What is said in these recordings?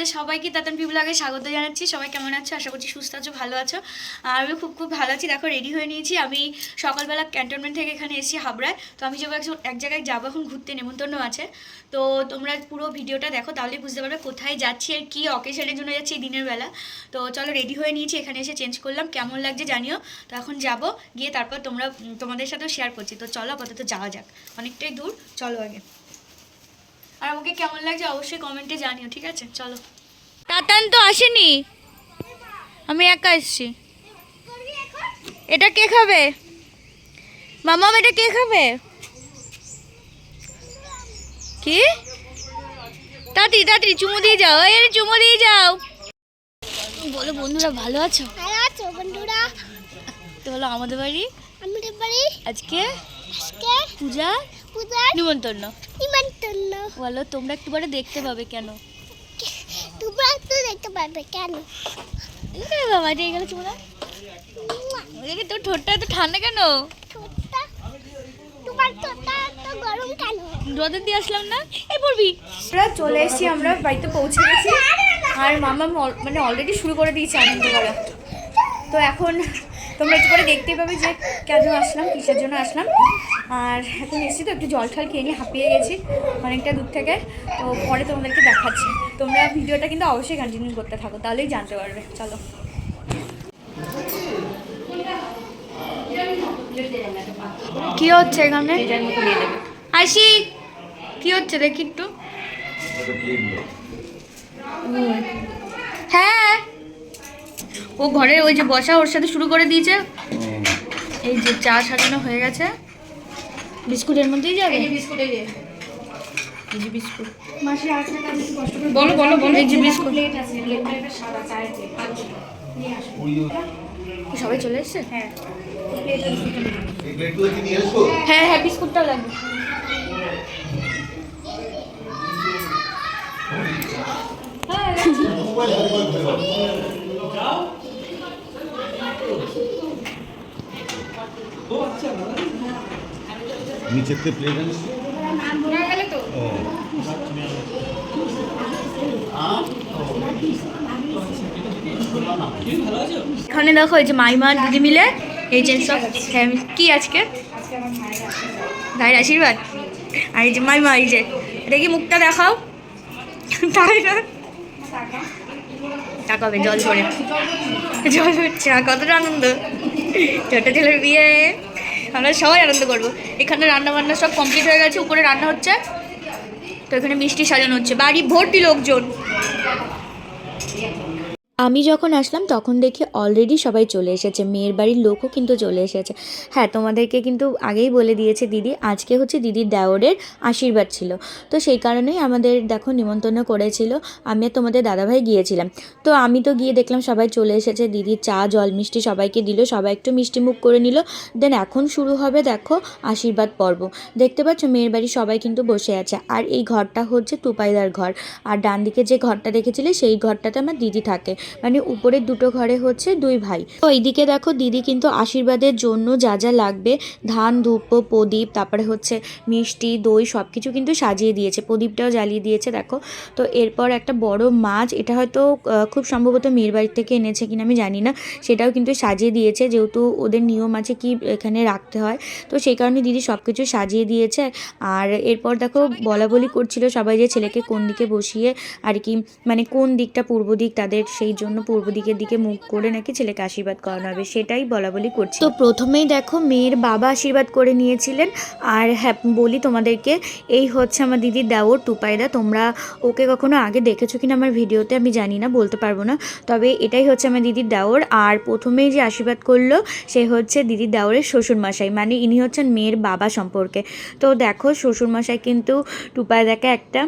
তোমাদের সবাইকে তাতান পিবলাগে স্বাগত জানাচ্ছি। সবাই কেমন আছো? আশা করছি সুস্থ আছো, ভালো আছো। আর আমি খুব খুব ভালো আছি। দেখো রেডি হয়ে নিয়েছি। আমি সকালবেলা ক্যান্টনমেন্ট থেকে এখানে এসেছি হাবড়ায়। তো আমি যাব এক জায়গায় যাব এখন ঘুরতে, নেমন্তন্ন আছে। তো তোমরা পুরো ভিডিওটা দেখো, তাহলেই বুঝতে পারবে কোথায় যাচ্ছি আর কী অকেশনের জন্য যাচ্ছি দিনের বেলা। তো চলো রেডি হয়ে নিয়েছি। এখানে এসে চেঞ্জ করলাম। কেমন লাগছে জানিও। তো এখন যাব, গিয়ে তারপর তোমরা, তোমাদের সাথেও শেয়ার করছি। তো চলো, আপাতত যাওয়া যাক। অনেকটাই দূর, চলো আগে। আর আমাকে কেমন লাগছে অবশ্যই কমেন্টে জানিও ঠিক আছে? চলো। তাতান তো আসেনি। আমি একা এসছি। এটা কে খাবে? মামাম এটা কে খাবে? কি? তাড়াতাড়ি তাড়াতাড়ি চুমু দিয়ে যাও। এই চুমু দিয়ে যাও। বলো বন্ধুরা ভালো আছো? ভালো আছো বন্ধুরা? তো বলো আমাদের বাড়ি। আমাদের বাড়ি? আজকে? আজকে? পূজা? পূজার নিমন্ত্রণ। নিমন্ত্রণ। বলো তোমরা একটু পরে দেখতে পাবে কেন? তোমরা তো দেখতে পাবে কেন? বাবা এটা গেল না দেখি তোর ঠোঁটটা এত ঠান্ডা কেন? তোমার রোদের দিয়ে আসলাম না? এই পড়বি। আমরা চলে এসেছি আমরা বাড়িতে পৌঁছে গেছি। আর মামা মানে অলরেডি শুরু করে দিয়েছে আনন্দ করা তো এখন তোমরা একটু করে দেখতেই পাবে যে কেন আসলাম কিসের জন্য আসলাম। আর এখন এসেছি তো একটু জল ঠল খেয়ে নিয়ে হাঁপিয়ে গেছি অনেকটা দূর থেকে। তো পরে তোমাদেরকে দেখাচ্ছি। তোমরা ভিডিওটা কিন্তু অবশ্যই কন্টিনিউ করতে থাকো তাহলেই জানতে পারবে। চলো। কি হচ্ছে এখানে? আসি কি হচ্ছে দেখি একটু। হ্যাঁ। ও ঘরে ওই যে বসা ওর সাথে শুরু করে দিয়েছে। এই যে চা সাজানো হয়ে গেছে। বিস্কুটের মধ্যেই যাবে? এই যে বিস্কুট বলো বলো বলো। এই যে বিস্কুট। সবাই চলে এসছে? হ্যাঁ। হ্যাঁ হ্যাঁ বিস্কুটটাও লাগবে। নিচেতে আনিস ও। এখানে দেখো এই যে মাইমা দিদি মিলে এই যে সব কি আজকে? ভাইয়ের আশীর্বাদ? আর এই যে মাইমা, এই যে। এটা কি মুখটা দেখাও? তাই তাকাবে, জল পড়ে জল পড়ছে কতটা আনন্দ। ছোট ছেলের বিয়ে। আমরা সবাই আনন্দ করব। এখানে রান্না বান্না সব কমপ্লিট হয়ে গেছে, উপরে রান্না হচ্ছে। তো এখানে মিষ্টি সাজানো হচ্ছে। বাড়ি ভর্তি লোকজন। আমি যখন আসলাম, তখন দেখি অলরেডি সবাই চলে এসেছে। মেয়ের বাড়ির লোকও কিন্তু চলে এসেছে। হ্যাঁ তোমাদেরকে কিন্তু আগেই বলে দিয়েছে, দিদি, আজকে হচ্ছে দিদির দেওরের আশীর্বাদ ছিল। তো সেই কারণেই আমাদের দেখো নিমন্ত্রণ করেছিল। আমি আর তোমাদের দাদাভাই গিয়েছিলাম। তো আমি তো গিয়ে দেখলাম সবাই চলে এসেছে। দিদির চা, জল, মিষ্টি সবাইকে দিল। সবাই একটু মিষ্টি মুখ করে নিল। দেন এখন শুরু হবে, দেখো, আশীর্বাদ পর্ব। দেখতে পাচ্ছ মেয়ের বাড়ি সবাই কিন্তু বসে আছে। আর এই ঘরটা হচ্ছে টুপাইদার ঘর। আর ডান দিকে যে ঘরটা দেখেছিলে, সেই ঘরটাতে আমার দিদি থাকে। মানে উপরের দুটো ঘরে হচ্ছে দুই ভাই। তো এইদিকে দেখো দিদি কিন্তু আশীর্বাদের জন্য যা যা লাগবে, ধান, ধূপ, প্রদীপ, তারপরে হচ্ছে মিষ্টি, দই সব কিছু কিন্তু সাজিয়ে দিয়েছে, প্রদীপটাও জ্বালিয়ে দিয়েছে দেখো। তো এরপর একটা বড় মাছ, এটা হয়তো খুব সম্ভবত মেয়ের বাড়ি থেকে এনেছে কিনা আমি জানি না, সেটাও কিন্তু সাজিয়ে দিয়েছে, যেহেতু ওদের নিয়ম আছে কি এখানে রাখতে হয়। তো সেই কারণে দিদি সব কিছু সাজিয়ে দিয়েছে, আর এরপর দেখো বলা বলি করছিল সবাই যে ছেলেকে কোন দিকে বসিয়ে, আর কি মানে কোন দিকটা পূর্ব দিক তাদের সেই জন্য পূর্ব দিকের দিকে মুখ করে নাকি ছেলেকে আশীর্বাদ করানো হবে, সেটাই বলা বলি করছে। তো প্রথমেই দেখো মেয়ের বাবা আশীর্বাদ করে নিয়েছিলেন, আর হ্যাঁ বলি তোমাদেরকে, এই হচ্ছে আমার দিদির দেওর টুপাইদা, তোমরা ওকে কখনো আগে দেখেছ কিনা আমার ভিডিওতে আমি জানি না, বলতে পারব না। তবে এটাই হচ্ছে আমার দিদির দেওর, আর প্রথমেই যে আশীর্বাদ করল, সে হচ্ছে দিদির দেওরের শ্বশুরমশাই মানে ইনি হচ্ছেন মেয়ের বাবা সম্পর্কে। তো দেখো শ্বশুরমশাই কিন্তু টুপাইদাকে একটা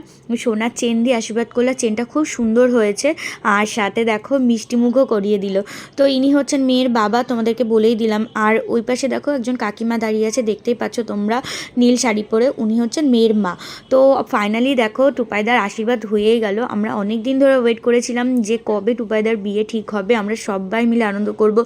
সোনার চেন দিয়ে আশীর্বাদ করল চেনটা খুব সুন্দর হয়েছে, আর সাথে দেখো দেখো মিষ্টিমুখও করিয়ে দিল। তো ইনি হচ্ছেন মেয়ের বাবা, তোমাদেরকে বলেই দিলাম। আর ওই পাশে দেখো একজন কাকিমা দাঁড়িয়ে আছে, দেখতেই পাচ্ছ তোমরা নীল শাড়ি পরে, উনি হচ্ছেন মেয়ের মা। তো ফাইনালি দেখো, টুপাইদার আশীর্বাদ হয়েই গেল। আমরা অনেক দিন ধরে ওয়েট করেছিলাম যে কবে টুপাইদার বিয়ে ঠিক হবে, আমরা সবাই মিলে আনন্দ করব।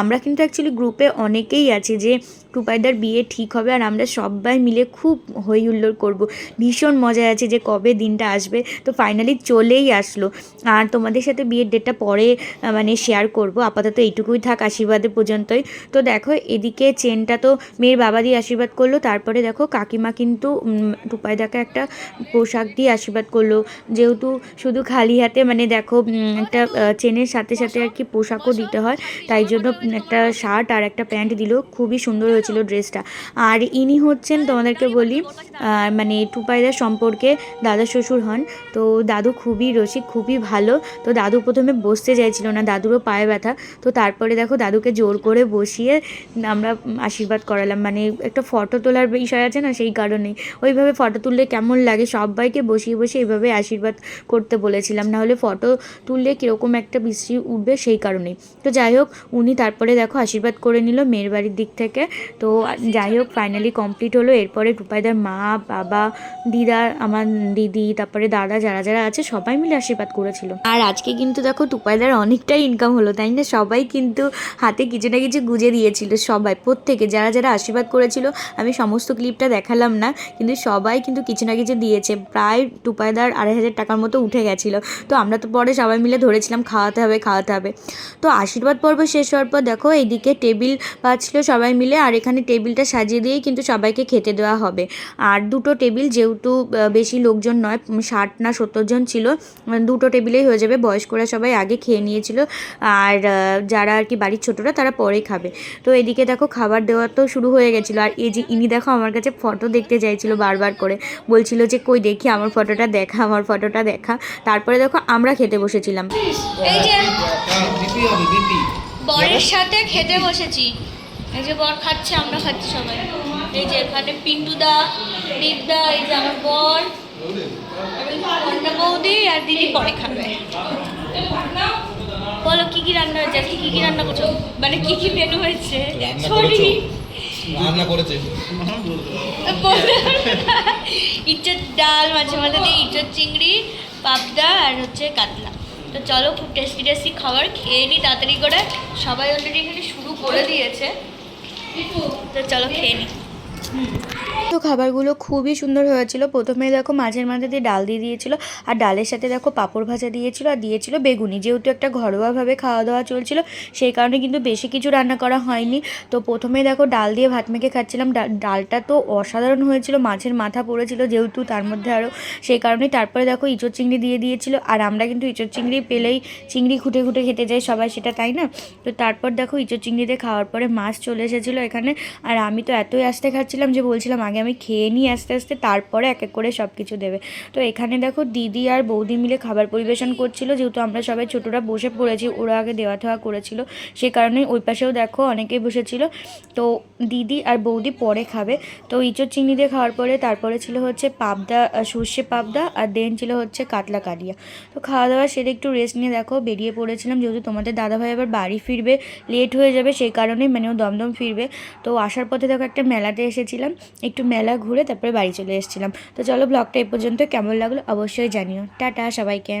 আমরা কিন্তু অ্যাকচুয়ালি গ্রুপে অনেকেই আছে যে টুপাইদার বিয়ে ঠিক হবে আর আমরা সবাই মিলে খুব হই হুল্লোড় করব। ভীষণ মজা আছে যে কবে দিনটা আসবে। তো ফাইনালি চলেই আসলো। আর তোমাদের সাথে বিয়ের ডেটটা পরে মানে শেয়ার করব। আপাতত এইটুকুই থাক আশীর্বাদে পর্যন্তই। তো দেখো, এদিকে চেনটা তো মেয়ের বাবা দিয়ে আশীর্বাদ করল, তারপরে দেখো কাকিমা কিন্তু টুপাইদাকে একটা পোশাক দিয়ে আশীর্বাদ করল। যেহেতু শুধু খালি হাতে মানে দেখো একটা চেনের সাথে সাথে আর কি পোশাকও দিতে হয়, তাই জন্য একটা শার্ট আর একটা প্যান্ট দিল। খুবই সুন্দর হয়েছিল ড্রেসটা। আর ইনি হচ্ছেন, তোমাদেরকে বলি মানে টুপাইদার সম্পর্কে দাদা শ্বশুর হন। তো দাদু খুবই রসিক, খুবই ভালো। তো দাদু প্রথমে বসতে চাইছিল না, দাদুরও পায়ে ব্যথা। তো তারপরে দেখো দাদুকে জোর করে বসিয়ে আমরা আশীর্বাদ করালাম। মানে একটা ফটো তোলার বিষয় আছে না সেই কারণেই। ওইভাবে ফটো তুললে কেমন লাগে? সবাইকে বসিয়ে বসিয়ে এইভাবে আশীর্বাদ করতে বলেছিলাম। নাহলে ফটো তুললে কীরকম একটা বিশ্রী উঠবে সেই কারণেই। তো যাই হোক, উনি তারপরে দেখো আশীর্বাদ করে নিল মেয়ের বাড়ির দিক থেকে। তো যাই হোক ফাইনালি কমপ্লিট হলো। এরপরে টুপাইদার মা, বাবা, দিদা, আমার দিদি, তারপরে দাদা, যারা যারা আছে, সবাই মিলে আশীর্বাদ করেছিল। আর আজকে কিন্তু দেখো টুপাইদার অনেকটাই ইনকাম হলো, তাই না? সবাই কিন্তু হাতে কিছু না কিছু গুজে দিয়েছিল, সবাই, প্রত্যেকে। যারা যারা আশীর্বাদ করেছিল, আমি সমস্ত ক্লিপটা দেখালাম না, কিন্তু সবাই কিন্তু কিছু না কিছু দিয়েছে। প্রায় টুপাইদার আড়াই হাজার টাকার মতো উঠে গেছিল। তো আমরা তো পরে সবাই মিলে ধরেছিলাম, খাওয়াতে হবে খাওয়াতে হবে। তো আশীর্বাদ পর্ব শেষ হওয়ার পর দেখো, এইদিকে টেবিল পাচ্ছিল সবাই মিলে, আর এখানে টেবিলটা সাজিয়ে দিয়েই কিন্তু সবাইকে খেতে দেওয়া হবে। আর দুটো টেবিল যেহেতু বেশি লোকজন নয়, ষাট না সত্তর জন ছিল, দুটো টেবিলেই হয়ে যাবে, বয়স্করা সবাই আগে খেয়ে নিয়েছিল। আর যারা আর কি বাড়ির ছোটরা তারা পরে খাবে। তো এদিকে দেখো খাবার দেওয়া তো শুরু হয়ে গেছিল। আর এই যে ইনি দেখো আমার কাছে ফটো দেখতে চাইছিল বারবার করে। বলছিল যে কই দেখি আমার ফটোটা দেখা আমার ফটোটা দেখা। তারপরে দেখো আমরা খেতে বসেছিলাম। এই যে বিপি হবে বিপি বরের সাথে খেতে বসেছি। এই যে বর খাচ্ছে আমরা খাচ্ছি সবাই। এই যে এখানে পিন্টুদা দীপদা এই যে আমার বর আর ওই যে কন্যা বৌদি আর দিদি পরে খাবে। বলো কি কি রান্না হয়েছে? আজকে কি কি রান্না করছ? মানে কি কি মেনু হয়েছে? Sorry, রান্না করেছে। ইঁচড় ডাল মাঝে মাঝে দিয়ে ইঁচড় চিংড়ি পাবদা আর হচ্ছে কাতলা। তো চলো খুব টেস্টি টেস্টি খাবার খেয়ে নিই তাড়াতাড়ি করে। সবাই অলরেডি এখানে শুরু করে দিয়েছে। তো চলো খেয়ে নিই তো খাবারগুলো খুবই সুন্দর হয়েছিল। প্রথমে দেখো মাঝের মাঝে দিয়ে ডাল দিয়ে দিয়েছিল, আর ডালের সাথে দেখো পাঁপড় ভাজা দিয়েছিল আর দিয়েছিল বেগুনি। যেহেতু একটা ঘরোয়াভাবে খাওয়া দাওয়া চলছিল, সেই কারণে কিন্তু বেশি কিছু রান্না করা হয়নি। তো প্রথমে দেখো ডাল দিয়ে ভাত মেখে খাচ্ছিলাম। ডালটা তো অসাধারণ হয়েছিল, মাছের মাথা পড়েছিল যেহেতু তার মধ্যে আরও সেই কারণে। তারপরে দেখো ইঁচড় চিংড়ি দিয়ে দিয়েছিল, আর আমরা কিন্তু ইঁচড় চিংড়ি পেলেই চিংড়ি খুঁটে খুঁটে খেতে যাই সবাই, সেটা তাই না? তো তারপর দেখো ইঁচড় চিংড়িতে খাওয়ার পরে মাছ চলে এসেছিল এখানে, আর আমি তো এতই আস্তে খাচ্ছিলাম যে বলছিলাম, আগে আমি খেয়ে নিই আস্তে আস্তে, তারপরে এক এক করে সব কিছু দেবে। তো এখানে দেখো দিদি আর বৌদি মিলে খাবার পরিবেশন করছিল। যেহেতু আমরা সবাই ছোটরা বসে পড়েছি, ওরা আগে দেওয়া থাওয়া করেছিল। সে কারণে ওই পাশেও দেখো অনেকেই বসেছিল। তো দিদি আর বৌদি পরে খাবে। তো ইঁচড় চিংড়ি দিয়ে খাওয়ার পরে তারপরে ছিল হচ্ছে পাবদা সর্ষে পাবদা, আর দেন ছিল হচ্ছে কাতলা কালিয়া। তো খাওয়া দাওয়া সেরে একটু রেস্ট নিয়ে দেখো, বেরিয়ে পড়েছিলাম। যেহেতু তোমাদের দাদাভাই আবার বাড়ি ফিরবে লেট হয়ে যাবে, সেই কারণেই মানে ও দমদম ফিরবে। তো আসার পথে দেখো একটা মেলাতে এসেছিলাম, একটু মেলা ঘুরে তারপরে বাড়ি চলে এসেছিলাম। তো চলো ব্লগটা এ পর্যন্ত কেমন লাগল অবশ্যই জানিও। টাটা সবাইকে।